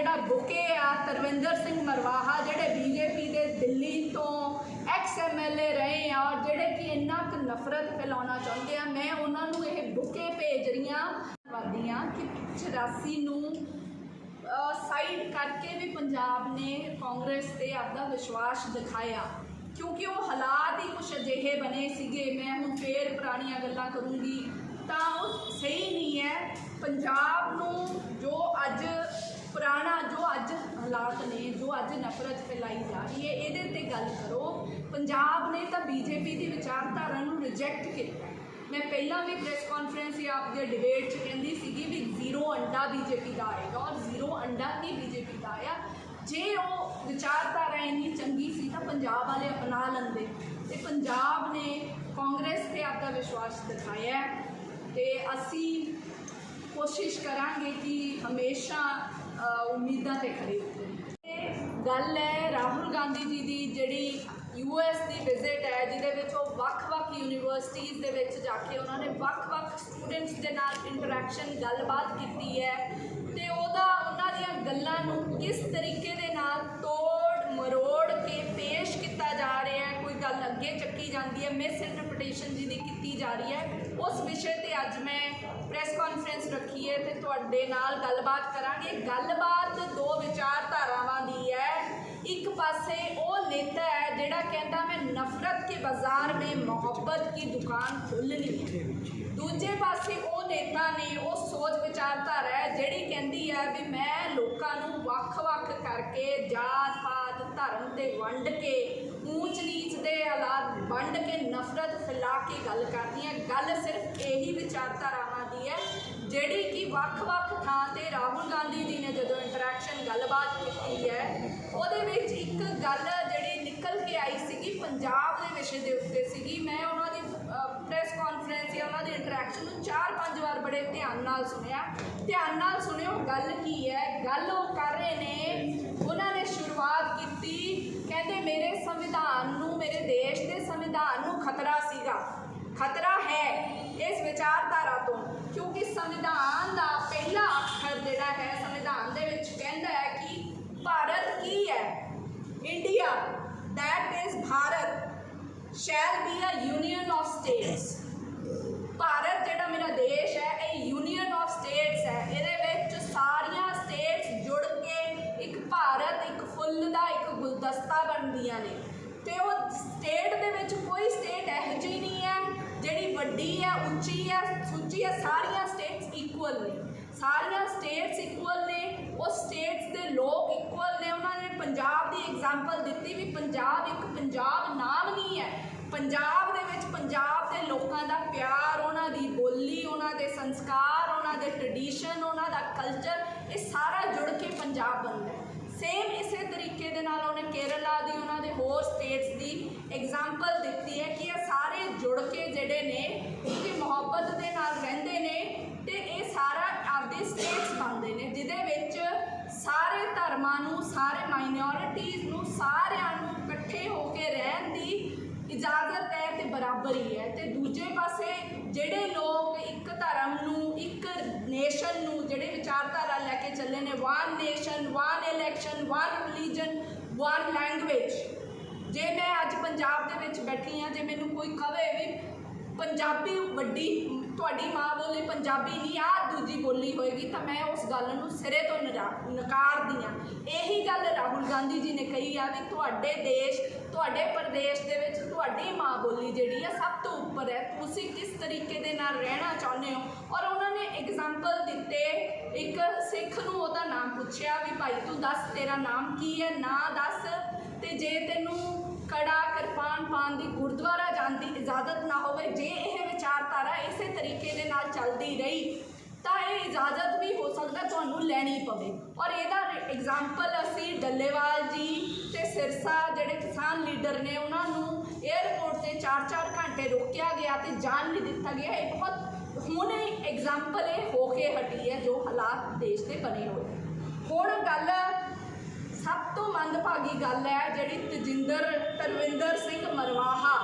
ਜਿਹੜਾ ਬੁਕੇ ਆ ਤਰਵਿੰਦਰ ਸਿੰਘ ਮਰਵਾਹਾ, ਜਿਹੜੇ ਬੀਜੇਪੀ ਦੇ ਦਿੱਲੀ ਤੋਂ ਐਕਸ ਐਮਐਲਏ ਰਹੇ ਆ ਔਰ ਜਿਹੜੇ ਕਿ ਇੰਨਾ ਕੁ ਨਫ਼ਰਤ ਫੈਲਾਉਣਾ ਚਾਹੁੰਦੇ ਆ, ਮੈਂ ਉਹਨਾਂ ਨੂੰ ਇਹ ਬੁਕੇ ਭੇਜ ਰਹੀਆਂ ਵਾਦੀਆਂ ਕਿ 84 ਨੂੰ ਸਾਈਡ ਕਰਕੇ ਵੀ ਪੰਜਾਬ ਨੇ ਕਾਂਗਰਸ ਤੇ ਆਪਦਾ ਵਿਸ਼ਵਾਸ ਦਿਖਾਇਆ। ਕਿਉਂਕਿ ਉਹ ਹਾਲਾਤ ਹੀ ਕੁਝ ਅਜਿਹੇ ਬਣੇ ਸੀਗੇ, ਮੈਂ ਹੁਣ ਫੇਰ ਪੁਰਾਣੀਆਂ ਗੱਲਾਂ ਕਰੂੰਗੀ। ਤਾਂ ਉਹ ਸਹੀ ਨਹੀਂ ਹੈ। ਪੰਜਾਬ ਨੂੰ ਜੋ ਅੱਜ ਪੁਰਾਣਾ ਜੋ ਅੱਜ ਹਾਲਾਤ ਨੇ, ਜੋ ਅੱਜ ਨਫ਼ਰਤ ਫੈਲਾਈ ਜਾ ਰਹੀ ਹੈ, ਇਹਦੇ ਤੇ ਗੱਲ ਕਰੋ। ਪੰਜਾਬ ਨੇ ਤਾਂ ਬੀਜੇਪੀ ਦੀ ਵਿਚਾਰਧਾਰਾ ਨੂੰ ਰਿਜੈਕਟ ਕੀਤਾ। ਮੈਂ ਪਹਿਲਾਂ ਵੀ ਪ੍ਰੈਸ ਕਾਨਫਰੰਸ ਜਾਂ ਆਪਦੇ ਡਿਬੇਟ 'ਚ ਕਹਿੰਦੀ ਸੀਗੀ ਵੀ ਜ਼ੀਰੋ ਅੰਡਾ ਬੀਜੇਪੀ ਦਾ ਆਏਗਾ ਔਰ ਜ਼ੀਰੋ ਅੰਡਾ ਹੀ ਬੀਜੇਪੀ ਦਾ ਆਇਆ ਜੇ ਉਹ ਵਿਚਾਰਧਾਰਾ ਇੰਨੀ ਚੰਗੀ ਸੀ ਤਾਂ ਪੰਜਾਬ ਵਾਲੇ ਅਪਣਾ ਲੈਂਦੇ। ਤੇ ਪੰਜਾਬ ਨੇ ਕਾਂਗਰਸ ਤੇ ਆਪਦਾ ਵਿਸ਼ਵਾਸ ਦਿਖਾਇਆ ਹੈ। ਤੇ ਅਸੀਂ ਕੋਸ਼ਿਸ਼ ਕਰਾਂਗੇ ਕਿ ਹਮੇਸ਼ਾ ਉਮੀਦਾਂ ਤੇ ਖੜੇ ਉਤਰੀਏ ਗੱਲ ਹੈ ਰਾਹੁਲ ਗਾਂਧੀ ਜੀ ਦੀ, ਜਿਹੜੀ ਯੂਐਸ ਦੀ ਵਿਜ਼ਿਟ ਹੈ, ਜਿਹਦੇ ਵਿੱਚ ਉਹ ਵੱਖ-ਵੱਖ ਯੂਨੀਵਰਸਿਟੀਜ਼ ਦੇ ਵਿੱਚ ਜਾ ਕੇ ਉਹਨਾਂ ਨੇ ਵੱਖ-ਵੱਖ ਸਟੂਡੈਂਟਸ ਦੇ ਨਾਲ ਇੰਟਰੈਕਸ਼ਨ ਗੱਲਬਾਤ ਕੀਤੀ ਹੈ। ਤੇ ਉਹਦਾ, ਉਹਨਾਂ ਦੀਆਂ ਗੱਲਾਂ ਨੂੰ ਕਿਸ ਤਰੀਕੇ ਦੇ ਨਾਲ ਤੋੜ ਮਰੋੜ ਕੇ ਪੇਸ਼ ਕੀਤਾ ਜਾ ਰਿਹਾ ਹੈ, ਕੋਈ ਗੱਲ ਅੱਗੇ ਚੱਕੀ ਜਾਂਦੀ ਹੈ ਮਿਸ ਇੰਟਰਪ੍ਰੀਟੇਸ਼ਨ ਜਿਹਦੀ ਕੀਤੀ ਜਾ ਰਹੀ ਹੈ। ਉਸ ਵਿਸ਼ੇ ਤੇ ਅੱਜ ਮੈਂ ਪ੍ਰੈਸ ਕਾਨਫਰੰਸ ਰੱਖੀ ਹੈ ਤੇ ਤੁਹਾਡੇ ਨਾਲ ਗੱਲਬਾਤ ਕਰਾਂਗੇ। ਗੱਲਬਾਤ ਦੋ ਵਿਚਾਰਧਾਰਾਵਾਂ ਦੀ ਹੈ। ਇੱਕ ਪਾਸੇ ਉਹ ਨੇਤਾ ਹੈ ਜਿਹੜਾ ਕਹਿੰਦਾ, ਮੈਂ ਨਫ਼ਰਤ ਕੇ ਬਾਜ਼ਾਰ ਮੇਂ ਮੁਹੱਬਤ ਕੀ ਦੁਕਾਨ ਖੋਲਣੀ ਹੈ। ਦੂਜੇ ਪਾਸੇ ਉਹ ਨੇਤਾ ਨੇ ਉਹ ਸੋਚ ਵਿਚਾਰਧਾਰਾ ਹੈ ਜਿਹੜੀ ਕਹਿੰਦੀ ਹੈ ਵੀ ਮੈਂ ਲੋਕਾਂ ਨੂੰ ਵੱਖ-ਵੱਖ ਕਰਕੇ ਜਾਤ ਪਾਤ ਧਰਮ ਤੇ ਵੰਡ ਕੇ ਊਚ ਨੀਚ ਦੇ ਹਾਲਾਤ ਵੰਡ ਕੇ ਨਫ਼ਰਤ ਫੈਲਾ ਕੇ ਗੱਲ ਕਰਦੀ ਹੈ। ਗੱਲ ਸਿਰਫ ਇਹੀ ਵਿਚਾਰਧਾਰਾਵਾਂ ਦੀ ਹੈ, ਜਿਹੜੀ ਕਿ ਵੱਖ-ਵੱਖ ਥਾਂ ਤੇ ਰਾਹੁਲ ਗਾਂਧੀ ਜੀ ਨੇ ਜਦੋਂ ਇੰਟਰੈਕਸ਼ਨ ਗੱਲਬਾਤ ਕੀਤੀ ਹੈ, ਉਹਦੇ ਵਿੱਚ ਇੱਕ ਗੱਲ ਜਿਹੜੀ ਨਿਕਲ ਕੇ ਆਈ ਸੀਗੀ, ਪੰਜਾਬ ਦੇ ਵਿਸ਼ੇ ਦੇ ਉੱਤੇ ਸੀਗੀ। ਮੈਂ ਉਹਨਾਂ ਦੀ ਪ੍ਰੈਸ ਕਾਨਫਰੰਸ ਜਾਂ ਉਹਨਾਂ ਦੀ ਇੰਟਰੈਕਸ਼ਨ ਨੂੰ ਚਾਰ ਪੰਜ ਵਾਰ ਬੜੇ ਧਿਆਨ ਨਾਲ ਸੁਣਿਆ। ਧਿਆਨ ਨਾਲ ਸੁਣਿਓ, ਗੱਲ ਕੀ ਹੈ? ਗੱਲ ਉਹ ਕਰ ਰਹੇ ਨੇ, ਉਹਨਾਂ ਨੇ ਸ਼ੁਰੂਆਤ ਕੀਤੀ ਮੇਰੇ ਸੰਵਿਧਾਨ ਨੂੰ, ਮੇਰੇ ਦੇਸ਼ ਦੇ ਸੰਵਿਧਾਨ ਨੂੰ ਖਤਰਾ ਸੀਗਾ। ਖਤਰਾ ਹੈ ਇਸ ਵਿਚਾਰਧਾਰਾ ਤੋਂ, ਕਿਉਂਕਿ ਸੰਵਿਧਾਨ ਦਾ ਪਹਿਲਾ ਅੱਖਰ ਜਿਹੜਾ ਹੈ, ਸੰਵਿਧਾਨ ਦੇ ਵਿੱਚ ਕਹਿੰਦਾ ਹੈ ਕਿ ਭਾਰਤ ਕੀ ਹੈ? India that is Bharat, shall be a union of states. Bharat ਜਿਹੜਾ ਮੇਰਾ ਦੇਸ਼ ਹੈ ਇਹ ਯੂਨੀਅਨ ਆਫ ਸਟੇਟਸ ਹੈ ਇਹਦੇ ਵਿੱਚ ਸਾਰੀਆਂ ਸਟੇਟਸ ਜੁੜ ਕੇ ਇੱਕ ਭਾਰਤ ਇੱਕ ਫੁੱਲ ਦਾ ਇੱਕ ਗੁਲਦਸਤਾ ਬਣਦੀਆਂ ਨੇ। ਤੇ ਉਹ ਸਟੇਟ ਦੇ ਵਿੱਚ ਕੋਈ ਸਟੇਟ ਇਹੋ ਜਿਹੀ ਨਹੀਂ ਹੈ, ਜਿਹੜੀ ਵੱਡੀ ਹੈ, ਉੱਚੀ ਹੈ, ਸੁੱਚੀ ਹੈ, ਸਾਰੀਆਂ ਸਟੇਟਸ ਇਕੁਅਲ ਨੇ। ਸਾਰੀਆਂ ਸਟੇਟਸ ਇਕੁਅਲ ਨੇ, ਉਹ ਸਟੇਟਸ ਦੇ ਲੋਕ ਇਕੁਅਲ ਨੇ ਉਹਨਾਂ ਨੇ। ਪੰਜਾਬ ਦੀ ਐਗਜ਼ਾਮਪਲ ਦਿੱਤੀ ਵੀ ਪੰਜਾਬ ਇੱਕ ਪੰਜਾਬ ਨਾਮ ਨਹੀਂ ਹੈ। ਪੰਜਾਬ ਦੇ ਵਿੱਚ ਪੰਜਾਬ ਦੇ ਲੋਕਾਂ ਦਾ ਪਿਆਰ, ਉਹਨਾਂ ਦੀ ਬੋਲੀ, ਉਹਨਾਂ ਦੇ ਸੰਸਕਾਰ, ਉਹਨਾਂ ਦੇ ਟ੍ਰੈਡੀਸ਼ਨ ਉਹਨਾਂ ਦਾ ਕਲਚਰ ਇਹ ਸਾਰਾ ਜੁੜ ਕੇ ਪੰਜਾਬ ਬਣਦਾ ਹੈ। ਸੇਮ ਇਸੇ ਤਰੀਕੇ ਦੇ ਨਾਲ ਉਹਨੇ ਕੇਰਲਾ ਦੀ, ਉਹਨਾਂ ਦੇ ਹੋਰ ਸਟੇਟਸ ਦੀ ਐਗਜ਼ਾਮਪਲ ਦਿੱਤੀ ਹੈ ਕਿ ਇਹ ਸਾਰੇ ਜੁੜ ਕੇ ਜਿਹੜੇ ਨੇ ਕਿ ਮੁਹੱਬਤ ਦੇ ਨਾਲ ਰਹਿੰਦੇ ਨੇ ਤੇ ਇਹ ਸਾਰਾ ਆਪਦੇ ਸਟੇਟਸ ਬਣਦੇ ਨੇ, ਜਿਹਦੇ ਵਿੱਚ ਸਾਰੇ ਧਰਮਾਂ ਨੂੰ, ਸਾਰੇ ਮਾਈਨੋਰਿਟੀਜ਼ ਨੂੰ, ਸਾਰਿਆਂ ਨੂੰ ਇਕੱਠੇ ਹੋ ਕੇ ਰਹਿਣ ਦੀ ਇਜਾਜ਼ਤ ਹੈ ਤੇ ਬਰਾਬਰੀ ਹੈ। ਤੇ ਦੂਜੇ ਪਾਸੇ ਜਿਹੜੇ ਲੋਕ ਇੱਕ ਧਰਮ ਨੂੰ ਇੱਕ ਨੇਸ਼ਨ ਨੂੰ ਜਿਹੜੇ ਲੈ ਕੇ ਚੱਲੇ ਨੇ one nation one election one religion one language ਜੇ ਮੈਂ ਅੱਜ ਪੰਜਾਬ ਦੇ ਵਿੱਚ ਬੈਠੀ ਹਾਂ, ਜੇ ਮੈਨੂੰ ਕੋਈ ਕਵੇ ਪੰਜਾਬੀ ਵੱਡੀ, ਤੁਹਾਡੀ ਮਾਂ ਬੋਲੀ ਪੰਜਾਬੀ ਨਹੀਂ ਆ, ਦੂਜੀ ਬੋਲੀ ਹੋਏਗੀ, ਤਾਂ ਮੈਂ ਉਸ ਗੱਲ ਨੂੰ ਸਿਰੇ ਤੋਂ ਨਰਾ- ਨਕਾਰਦੀ ਹਾਂ। ਇਹੀ ਗੱਲ ਰਾਹੁਲ ਗਾਂਧੀ ਜੀ ਨੇ ਕਹੀ ਆ ਵੀ ਤੁਹਾਡੇ ਦੇਸ਼, ਤੁਹਾਡੇ ਪ੍ਰਦੇਸ਼ ਦੇ ਵਿੱਚ ਤੁਹਾਡੀ ਮਾਂ ਬੋਲੀ ਜਿਹੜੀ ਆ ਸਭ ਤੋਂ ਉੱਪਰ ਹੈ। ਤੁਸੀਂ ਕਿਸ ਤਰੀਕੇ ਦੇ ਨਾਲ ਰਹਿਣਾ ਚਾਹੁੰਦੇ ਹੋ? ਔਰ ਉਹਨਾਂ ਨੇ ਐਗਜ਼ਾਮਪਲ ਦਿੱਤੇ, ਇੱਕ ਸਿੱਖ ਨੂੰ ਉਹਦਾ ਨਾਮ ਪੁੱਛਿਆ ਵੀ ਭਾਈ ਤੂੰ ਦੱਸ ਤੇਰਾ ਨਾਮ ਕੀ ਹੈ? ਨਾ ਦੱਸ। ਤੇ ਜੇ ਤੈਨੂੰ ਕਿਰਪਾਨ ਦੀ ਗੁਰਦੁਆਰਾ ਜਾਣ ਦੀ ਇਜਾਜ਼ਤ ਨਾ ਹੋਵੇ, ਜੇ ਇਹ ਵਿਚਾਰਧਾਰਾ ਇਸੇ ਤਰੀਕੇ ਦੇ ਨਾਲ ਚੱਲਦੀ ਰਹੀ, ਤਾਂ ਇਹ ਇਜਾਜ਼ਤ ਵੀ ਹੋ ਸਕਦਾ ਤੁਹਾਨੂੰ ਲੈਣੀ ਪਵੇ। ਔਰ ਇਹਦਾ ਐਗਜ਼ਾਮਪਲ ਅਸੀਂ ਡੱਲੇਵਾਲ ਜੀ ਤੇ ਸਿਰਸਾ ਜਿਹੜੇ ਕਿਸਾਨ ਲੀਡਰ ਨੇ, ਉਹਨਾਂ ਨੂੰ 에ਅਰਪੋਰਟ ਤੇ 4-4 ਘੰਟੇ ਰੋਕਿਆ ਗਿਆ ਤੇ ਜਾਣ ਨਹੀਂ ਦਿੱਤਾ ਗਿਆ। ਇਹ ਬਹੁਤ ਹੁਣ ਐਗਜ਼ਾਮਪਲ ਇਹ ਹੋ ਕੇ ਹਟੀ ਹੈ, ਜੋ ਹਾਲਾਤ ਦੇਸ਼ ਦੇ ਬਣੇ ਹੋਏ ਹੁਣ ਗੱਲ ਸਭ ਤੋਂ ਮੰਦਭਾਗੀ ਗੱਲ ਹੈ ਜਿਹੜੀ ਤਜਿੰਦਰ ਤਰਵਿੰਦਰ ਸਿੰਘ ਮਰਵਾਹਾ,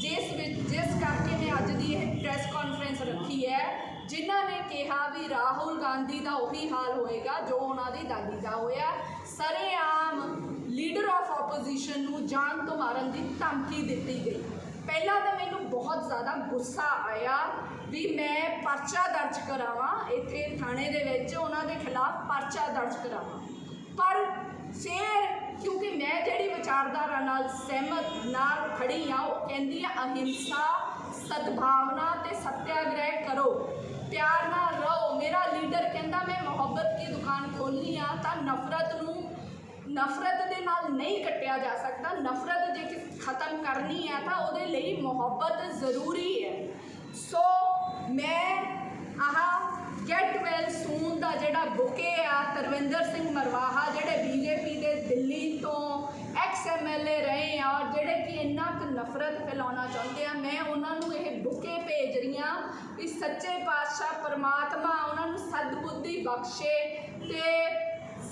ਜਿਸ ਵਿੱਚ ਜਿਸ ਕਰਕੇ ਮੈਂ ਅੱਜ ਦੀ ਇਹ ਪ੍ਰੈਸ ਕਾਨਫਰੰਸ ਰੱਖੀ ਹੈ, ਜਿਨ੍ਹਾਂ ਨੇ ਕਿਹਾ ਵੀ ਰਾਹੁਲ ਗਾਂਧੀ ਦਾ ਉਹੀ ਹਾਲ ਹੋਏਗਾ ਜੋ ਉਹਨਾਂ ਦੀ ਦਾਦੀ ਦਾ ਹੋਇਆ। ਸਰੇਆਮ ਲੀਡਰ ਆਫ ਆਪੋਜੀਸ਼ਨ ਨੂੰ ਜਾਨ ਤੋਂ ਮਾਰਨ ਦੀ ਧਮਕੀ ਦਿੱਤੀ ਗਈ। ਪਹਿਲਾਂ ਤਾਂ ਮੈਨੂੰ ਬਹੁਤ ਜ਼ਿਆਦਾ ਗੁੱਸਾ ਆਇਆ ਵੀ ਮੈਂ ਪਰਚਾ ਦਰਜ ਕਰਾਵਾਂ, ਇੱਥੇ ਥਾਣੇ ਦੇ ਵਿੱਚ ਉਹਨਾਂ ਦੇ ਖਿਲਾਫ ਪਰਚਾ ਦਰਜ ਕਰਾਵਾਂ। ਪਰ ਫਿਰ ਕਿਉਂਕਿ ਮੈਂ ਜਿਹੜੀ ਵਿਚਾਰਧਾਰਾ ਨਾਲ ਸਹਿਮਤ ਨਾਲ ਖੜੀ ਆ ਉਹ ਕਹਿੰਦੀ ਆ, ਅਹਿੰਸਾ, ਸਦਭਾਵਨਾ ਤੇ ਸਤਿਆਗ੍ਰਹਿ ਕਰੋ। ਪਿਆਰ ਨਾਲ ਰਹੋ। ਮੇਰਾ ਲੀਡਰ ਕਹਿੰਦਾ, ਮੈਂ ਮੁਹੱਬਤ ਦੀ ਦੁਕਾਨ ਖੋਲ੍ਹਣੀ ਆ, ਤਾਂ ਨਫ਼ਰਤ ਨੂੰ, ਨਫ਼ਰਤ ਦੇ ਨਾਲ ਨਹੀਂ ਕੱਟਿਆ ਜਾ ਸਕਦਾ। ਨਫ਼ਰਤ ਜੇ ਕਿ ਖਤਮ ਕਰਨੀ ਹੈ ਤਾਂ ਉਹਦੇ ਲਈ ਮੁਹੱਬਤ ਜ਼ਰੂਰੀ ਹੈ। ਸੋ ਮੈਂ ਆਹ ਗੈਟ ਵੈਲ ਸੂਨ ਦਾ ਜਿਹੜਾ ਬੁਕੇ ਆ ਤਰਵਿੰਦਰ ਸਿੰਘ ਮਰਵਾਹਾ, ਜਿਹੜੇ ਬੀਜੇਪੀ ਦੇ ਦਿੱਲੀ ਤੋਂ ਐਕਸ ਐਮਐਲਏ ਰਹੇ ਆ, ਔਰ ਜਿਹੜੇ ਕਿ ਇੰਨਾ ਕੁ ਨਫ਼ਰਤ ਫੈਲਾਉਣਾ ਚਾਹੁੰਦੇ ਆ, ਮੈਂ ਉਹਨਾਂ ਨੂੰ ਇਹ ਬੁਕੇ ਭੇਜ ਰਹੀ ਹਾਂ ਵੀ ਸੱਚੇ ਪਾਤਸ਼ਾਹ ਪਰਮਾਤਮਾ ਉਹਨਾਂ ਨੂੰ ਸਦਬੁੱਧੀ ਬਖਸ਼ੇ ਤੇ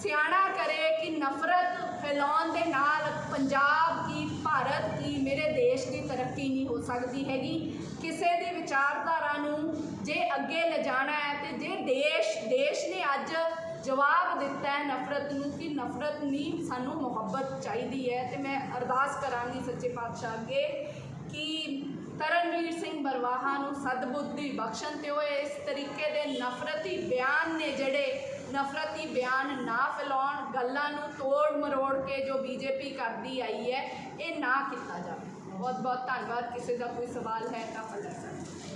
ਸਿਆਣਾ ਕਰੇ ਕਿ ਨਫ਼ਰਤ ਫੈਲਾਉਣ ਦੇ ਨਾਲ ਪੰਜਾਬ ਕੀ ਭਾਰਤ ਕੀ ਮੇਰੇ ਦੇਸ਼ ਦੀ ਤਰੱਕੀ ਨਹੀਂ ਹੋ ਸਕਦੀ ਹੈਗੀ। ਕਿਸੇ ਦੀ ਵਿਚਾਰਧਾਰਾ ਨੂੰ ਜੇ ਅੱਗੇ ਲਿਜਾਣਾ ਹੈ ਤੇ ਜੇ ਦੇਸ਼ ਦੇਸ਼ ਨੇ ਅੱਜ ਜਵਾਬ ਦਿੱਤਾ ਹੈ ਨਫ਼ਰਤ ਨੂੰ ਕਿ ਨਫ਼ਰਤ ਨਹੀਂ, ਸਾਨੂੰ ਮੁਹੱਬਤ ਚਾਹੀਦੀ ਹੈ। ਤੇ ਮੈਂ ਅਰਦਾਸ ਕਰਾਂਗੀ ਸੱਚੇ ਪਾਤਸ਼ਾਹ ਅੱਗੇ ਕਿ ਤਰਨਵੀਰ ਸਿੰਘ ਬਰਵਾਹਾ ਨੂੰ ਸਦਬੁੱਧੀ ਬਖਸ਼ਣ ਤੇ ਉਹ ਇਸ ਤਰੀਕੇ ਦੇ ਨਫ਼ਰਤੀ ਬਿਆਨ ਨੇ ਜਿਹੜੇ ਨਫ਼ਰਤੀ ਬਿਆਨ ਨਾ ਫੈਲਾਉਣ, ਗੱਲਾਂ ਨੂੰ ਤੋੜ ਮਰੋੜ ਕੇ ਜੋ ਬੀਜੇਪੀ ਕਰਦੀ ਆਈ ਹੈ, ਇਹ ਨਾ ਕੀਤਾ ਜਾਵੇ। ਬਹੁਤ ਬਹੁਤ ਧੰਨਵਾਦ ਕਿਸੇ ਦਾ ਕੋਈ ਸਵਾਲ ਹੈ ਤਾਂ ਫਲਰ ਸਕਦਾ